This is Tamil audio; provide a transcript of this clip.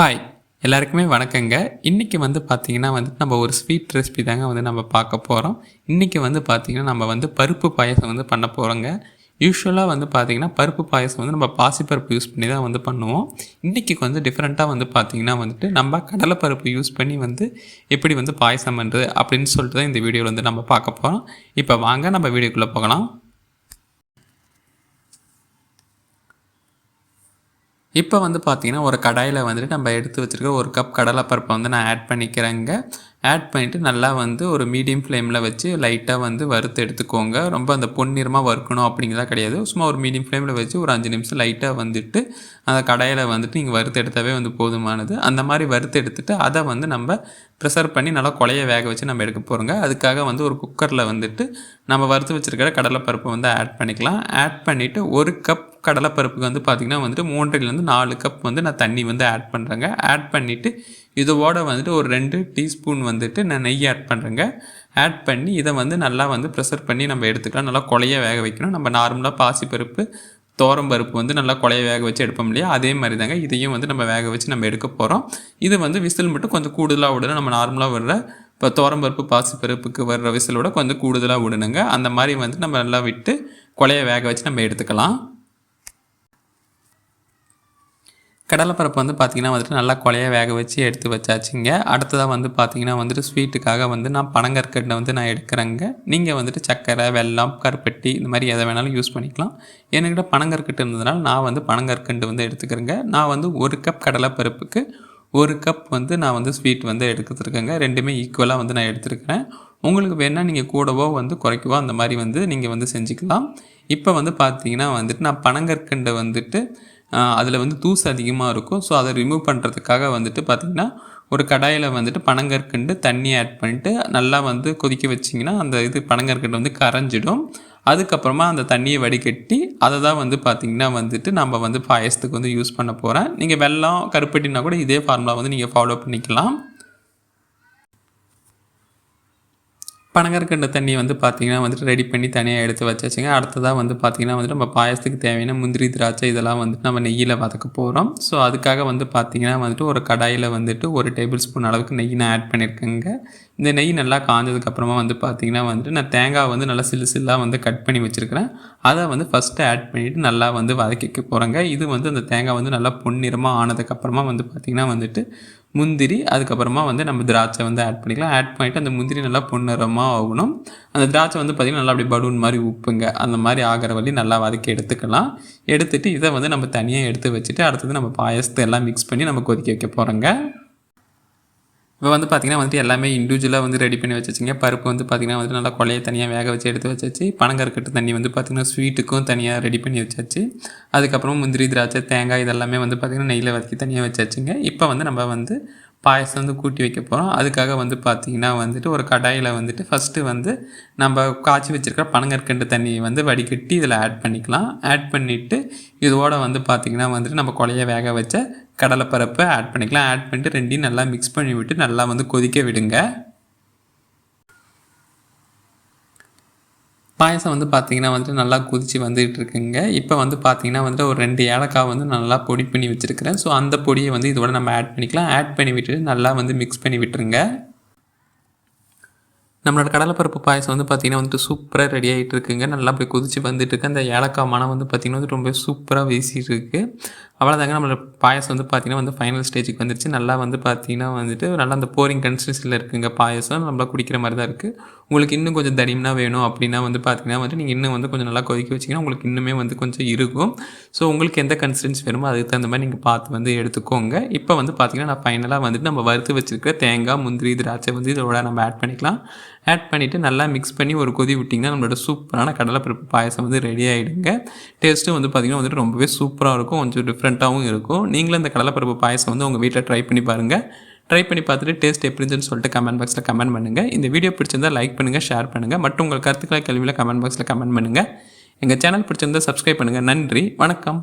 ஹாய் எல்லாருக்குமே வணக்கங்க. இன்றைக்கி வந்து பார்த்திங்கன்னா வந்து நம்ம ஒரு ஸ்வீட் ரெசிபி தாங்க வந்து நம்ம பார்க்க போகிறோம் இன்றைக்கி வந்து பார்த்திங்கன்னா நம்ம வந்து பருப்பு பாயசம் வந்து பண்ண போகிறோங்க யூஸ்வலாக வந்து பார்த்திங்கன்னா பருப்பு பாயசம் வந்து நம்ம பாசிப்பருப்பு யூஸ் பண்ணி தான் வந்து பண்ணுவோம். இன்றைக்கி வந்து டிஃப்ரெண்ட்டாக வந்து பார்த்திங்கன்னா வந்துட்டு நம்ம கடலைப்பருப்பு யூஸ் பண்ணி வந்து எப்படி வந்து பாயசம் பண்ணுறது அப்படின்னு சொல்லிட்டு தான் இந்த வீடியோவில் வந்து நம்ம பார்க்க போகிறோம் இப்போ வாங்க நம்ம வீடியோக்குள்ளே போகலாம். இப்போ வந்து பார்த்திங்கன்னா ஒரு கடாயில் வந்துட்டு நம்ம எடுத்து வச்சுருக்க ஒரு கப் கடலைப்பருப்பை வந்து நான் ஆட் பண்ணிக்கிறேங்க. ஆட் பண்ணிவிட்டு நல்லா வந்து ஒரு மீடியம் ஃப்ளேமில் வச்சு லைட்டாக வந்து வறுத்து எடுத்துக்கோங்க. ரொம்ப அந்த பொன்னிறமாக வறுக்கணும் அப்படிங்கிறதா கிடையாது. சும்மா ஒரு மீடியம் ஃப்ளேமில் வச்சு ஒரு அஞ்சு நிமிஷம் லைட்டாக வந்துட்டு அந்த கடாயில் வந்துட்டு நீங்கள் வறுத்து எடுத்தாவே வந்து போதுமானது. அந்த மாதிரி வறுத்து எடுத்துகிட்டு அதை வந்து நம்ம ப்ரெஷர் பண்ணி நல்லா கொலையை வேக வச்சு நம்ம எடுக்க போகிறோங்க அதுக்காக வந்து ஒரு குக்கரில் வந்துட்டு நம்ம வறுத்து வச்சுருக்கிற கடலைப்பருப்பை வந்து ஆட் பண்ணிக்கலாம். ஆட் பண்ணிவிட்டு ஒரு கப் கடலைப்பருப்புக்கு வந்து பார்த்திங்கன்னா வந்துட்டு மூன்றிலேருந்து நாலு கப் வந்து நான் தண்ணி வந்து ஆட் பண்ணுறேங்க ஆட் பண்ணிவிட்டு இதோட வந்துட்டு ஒரு ரெண்டு டீஸ்பூன் வந்துட்டு நான் நெய் ஆட் பண்ணுறேங்க ஆட் பண்ணி இதை வந்து நல்லா வந்து ப்ரெஷர் பண்ணி நம்ம எடுத்துக்கலாம். நல்லா கொலைய வேக வைக்கணும். நம்ம நார்மலாக பாசிப்பருப்பு பருப்பு வந்து நல்லா கொலைய வேக வச்சு எடுப்போம் இல்லையா? அதே மாதிரி தாங்க இதையும் வந்து நம்ம வேக வச்சு நம்ம எடுக்க போகிறோம் இது வந்து விசில் மட்டும் கொஞ்சம் கூடுதலாக விடணும். நம்ம நார்மலாக விடுற இப்போ தோரம்பருப்பு பாசிப்பருப்புக்கு வர்ற விசிலோட கொஞ்சம் கூடுதலாக விடணுங்க. அந்த மாதிரி வந்து நம்ம நல்லா விட்டு கொலையை வேக வச்சு நம்ம எடுத்துக்கலாம். கடலைப்பருப்பு வந்து பார்த்திங்கன்னா வந்துட்டு நல்லா கொலையாக வேக வச்சு எடுத்து வச்சாச்சுங்க. அடுத்ததாக வந்து பார்த்திங்கன்னா வந்துட்டு ஸ்வீட்டுக்காக வந்து நான் பனங்கற்கண்டை வந்து நான் எடுக்கிறேங்க. நீங்கள் வந்துட்டு சர்க்கரை வெல்லம் கருப்பட்டி இந்த மாதிரி எதை வேணாலும் யூஸ் பண்ணிக்கலாம். என்கிட்ட பனங்கற்கட்டு இருந்ததுனால நான் வந்து பனங்கற்கண்டு வந்து எடுத்துக்கிறேங்க. நான் வந்து ஒரு கப் கடலைப்பருப்புக்கு ஒரு கப் வந்து நான் வந்து ஸ்வீட் வந்து எடுத்துருக்கேங்க ரெண்டுமே ஈக்குவலாக வந்து நான் எடுத்துருக்கிறேன் உங்களுக்கு வேணால் நீங்கள் கூடவோ வந்து குறைக்கவோ அந்த மாதிரி வந்து நீங்கள் வந்து செஞ்சுக்கலாம். இப்போ வந்து பார்த்தீங்கன்னா வந்துட்டு நான் பனங்கற்கண்டை வந்துட்டு அதில் வந்து தூசு அதிகமாக இருக்கும். ஸோ அதை ரிமூவ் பண்ணுறதுக்காக வந்துட்டு பார்த்திங்கன்னா ஒரு கடாயில் வந்துட்டு பனங்கற்கண்டு தண்ணி ஆட் பண்ணிட்டு நல்லா வந்து கொதிக்க வச்சிங்கன்னா அந்த இது பனங்கற்கண்டு வந்து கரைஞ்சிடும். அதுக்கப்புறமா அந்த தண்ணியை வடிகட்டி அதை தான் வந்து பார்த்திங்கன்னா வந்துட்டு நம்ம வந்து பாயசத்துக்கு வந்து யூஸ் பண்ண போகிறேன் நீங்கள் வெள்ளம் கருப்பட்டினா கூட இதே ஃபார்முலா வந்து நீங்கள் ஃபாலோ பண்ணிக்கலாம். பனங்கற்கண்ட தண்ணி வந்து பார்த்திங்கன்னா வந்துட்டு ரெடி பண்ணி தனியாக எடுத்து வச்சாச்சுங்க. அடுத்ததாக வந்து பார்த்திங்கன்னா வந்துட்டு நம்ம பாயசத்துக்கு தேவையான முந்திரி திராட்சை இதெல்லாம் வந்துட்டு நம்ம நெய்யில் வதக்க போகிறோம் ஸோ அதுக்காக வந்து பார்த்திங்கன்னா வந்துட்டு ஒரு கடாயில் வந்துட்டு ஒரு டேபிள் ஸ்பூன் அளவுக்கு நெய் நான் ஆட் பண்ணியிருக்கேங்க இந்த நெய் நல்லா காஞ்சதுக்கப்புறமா வந்து பார்த்திங்கன்னா வந்துட்டு நான் தேங்காய் வந்து நல்லா சில்லு சில்லாக வந்து கட் பண்ணி வச்சுருக்கிறேன். அதை வந்து ஃபஸ்ட்டு ஆட் பண்ணிவிட்டு நல்லா வந்து வதக்கிக்க போகிறேங்க இது வந்து அந்த தேங்காய் வந்து நல்லா பொன்னிறமாக ஆனதுக்கப்புறமா வந்து பார்த்திங்கன்னா வந்துட்டு முந்திரி அதுக்கப்புறமா வந்து நம்ம திராட்சை வந்து ஆட் பண்ணிக்கலாம். ஆட் பண்ணிவிட்டு அந்த முந்திரி நல்லா பொன்னிறமாக ஆகணும். அந்த திராட்சை வந்து பார்த்திங்கன்னா நல்லா அப்படி பலூன் மாதிரி உப்புங்க. அந்த மாதிரி ஆகிற வழி நல்லா வதக்கி எடுத்துக்கலாம். எடுத்துகிட்டு இதை வந்து நம்ம தனியாக எடுத்து வச்சுட்டு அடுத்தது நம்ம பாயசத்தை எல்லாம் மிக்ஸ் பண்ணி நம்ம கொதிக்க வைக்க போகிறோங்க இப்போ வந்து பார்த்திங்கன்னா வந்துட்டு எல்லாமே இண்டிவிஜுவலாக வந்து ரெடி பண்ணி வச்சுச்சிங்க. பருப்பு வந்து பார்த்திங்கன்னா வந்து நல்லா கொலையை தனியாக வேக வச்சு எடுத்து வச்சாச்சு. பனங்கற்கட்டு தண்ணி வந்து பார்த்திங்கன்னா ஸ்வீட்டுக்கும் தனியாக ரெடி பண்ணி வச்சாச்சு. அதுக்கப்புறம் முந்திரி திராட்சை தேங்காய் இதெல்லாமே வந்து பார்த்திங்கன்னா நெய்யில் வதக்கி தனியாக வச்சாச்சுங்க. இப்போ வந்து நம்ம வந்து பாயசம் வந்து கூட்டி வைக்க போகிறோம் அதுக்காக வந்து பார்த்திங்கன்னா வந்துட்டு ஒரு கடாயில் வந்துட்டு ஃபஸ்ட்டு வந்து நம்ம காய்ச்சி வச்சுருக்கிற பனங்கற்கண்டு தண்ணியை வந்து வடிகட்டி இதில் ஆட் பண்ணிக்கலாம். ஆட் பண்ணிவிட்டு இதோட வந்து பார்த்திங்கன்னா வந்துட்டு நம்ம கொலையை வேக வச்ச கடலைப்பரப்பை ஆட் பண்ணிக்கலாம். ஆட் பண்ணிட்டு ரெண்டையும் நல்லா மிக்ஸ் பண்ணி விட்டு நல்லா வந்து கொதிக்க விடுங்க. பாயசம் வந்து பார்த்திங்கன்னா வந்துட்டு நல்லா குதித்து வந்துகிட்டு இருக்குங்க. இப்போ வந்து பார்த்திங்கன்னா வந்துட்டு ஒரு ரெண்டு ஏலக்காய் வந்து நல்லா பொடி பண்ணி வச்சுருக்கிறேன். ஸோ அந்த பொடியை வந்து இதோட நம்ம ஆட் பண்ணிக்கலாம். ஆட் பண்ணி விட்டுட்டு நல்லா வந்து மிக்ஸ் பண்ணி விட்டுருங்க. நம்மளோட கடலைப்பருப்பு பாயசம் வந்து பார்த்திங்கன்னா வந்துட்டு சூப்பராக ரெடி ஆகிட்டு இருக்குங்க. நல்லா அப்படி குதிச்சு வந்துட்டு இருக்கு. அந்த ஏலக்காய் மனம் வந்து பார்த்திங்கன்னா வந்து ரொம்ப சூப்பராக வீசிட்டு இருக்குது அவ்வளோதாங்க நம்மளோட பாயசம் வந்து பார்த்திங்கன்னா வந்து ஃபைனல் ஸ்டேஜுக்கு வந்துருச்சு. நல்லா வந்து பார்த்திங்கன்னா வந்துட்டு நல்லா அந்த போரிங் கன்சிஸ்டன்சியில் இருக்குங்க பாயசம். நம்மளா குடிக்கிற மாதிரி தான் இருக்குது உங்களுக்கு இன்னும் கொஞ்சம் தடிமனாக வேணும் அப்படின்னா வந்து பார்த்திங்கன்னா வந்து நீங்கள் இன்னும் வந்து கொஞ்சம் நல்லா கொதிக்க வச்சிங்கன்னா உங்களுக்கு இன்னுமே வந்து கொஞ்சம் இருக்கும். ஸோ உங்களுக்கு எந்த கன்சிஸ்டன்சி வேணுமோ அதுக்கு தகுந்த மாதிரி நீங்கள் பார்த்து வந்து எடுத்துக்கோங்க. இப்போ வந்து பார்த்திங்கன்னா நான் ஃபைனலாக வந்துட்டு நம்ம வறுத்து வச்சுருக்க தேங்காய் முந்திரி திராட்சை வந்து இதோட நம்ம ஆட் பண்ணிக்கலாம். ஆட் பண்ணிவிட்டு நல்லா மிக்ஸ் பண்ணி ஒரு கொதி விட்டிங்கன்னா நம்மளோட சூப்பரான கடலைப்பருப்பு பாயசம் வந்து ரெடி ஆகிடுங்க டேஸ்ட்டும் வந்து பார்த்திங்கன்னா வந்துட்டு ரொம்பவே சூப்பராக இருக்கும். கொஞ்சம் டிஃப்ரெண்ட்டாகவும் இருக்கும். நீங்களும் இந்த கடலைப்பருப்பு பாயசம் வந்து உங்கள் வீட்டில் ட்ரை பண்ணி பாருங்கள் ட்ரை பண்ணி பார்த்துட்டு டேஸ்ட் எப்படி இருந்துன்னு சொல்லிட்டு கமெண்ட் பாக்ஸில் கமெண்ட் பண்ணுங்கள் இந்த வீடியோ பிடிச்சிருந்தால் லைக் பண்ணுங்கள் ஷேர் பண்ணுங்கள் மற்றும் உங்கள் கருத்துக்களை கேள்வியில் கமெண்ட் பாக்ஸில் கமெண்ட் பண்ணுங்கள் எங்கள் சேனல் பிடிச்சிருந்தால் சப்ஸ்கிரைப் பண்ணுங்கள் நன்றி. வணக்கம்.